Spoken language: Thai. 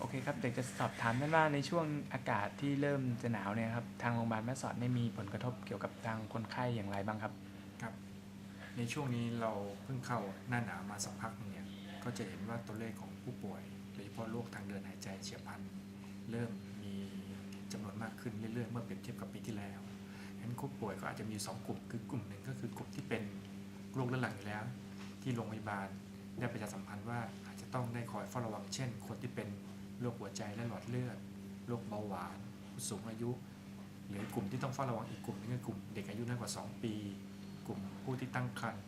โอเคครับเด็กจะสอบถามท่านว่าในช่วงอากาศที่เริ่มจะหนาวเนี่ยครับทางโรงพยาบาลแม่สอดได้มีผลกระทบเกี่ยวกับทางคนไข้อย่างไรบ้างครับ ครับ ในช่วงนี้เราเพิ่งเข้าหน้าหนาวมาสักพักหนึงเนี่ยก็จะเห็นว่าตัวเลขของผู้ป่วยโดยเฉพาะโรคทางเดินหายใจเฉียบพลันเริ่มมีจำนวนมากขึ้นเรื่อยๆ เมื่อเปรียบเทียบกับปีที่แล้วฉะนั้นผู้ป่วยก็อาจจะมี2กลุ่ม คือกลุ่มหนึ่งก็คือกลุ่มที่เป็นโรคเรื้อรังอยู่แล้ว ที่โรงพยาบาลได้ประชาสัมพันธ์ว่าอาจจะต้องได้คอยเฝ้าระวังเช่น คนที่เป็น โรคหัวใจและหลอดเลือด โรคเบาหวานผู้สูงอายุ หรือกลุ่มที่ต้องเฝ้าระวังอีกกลุ่มหนึงคือกลุ่มเด็กอายุน้อยกว่า 2 ปี กลุ่มผู้ที่ตั้งครรภ์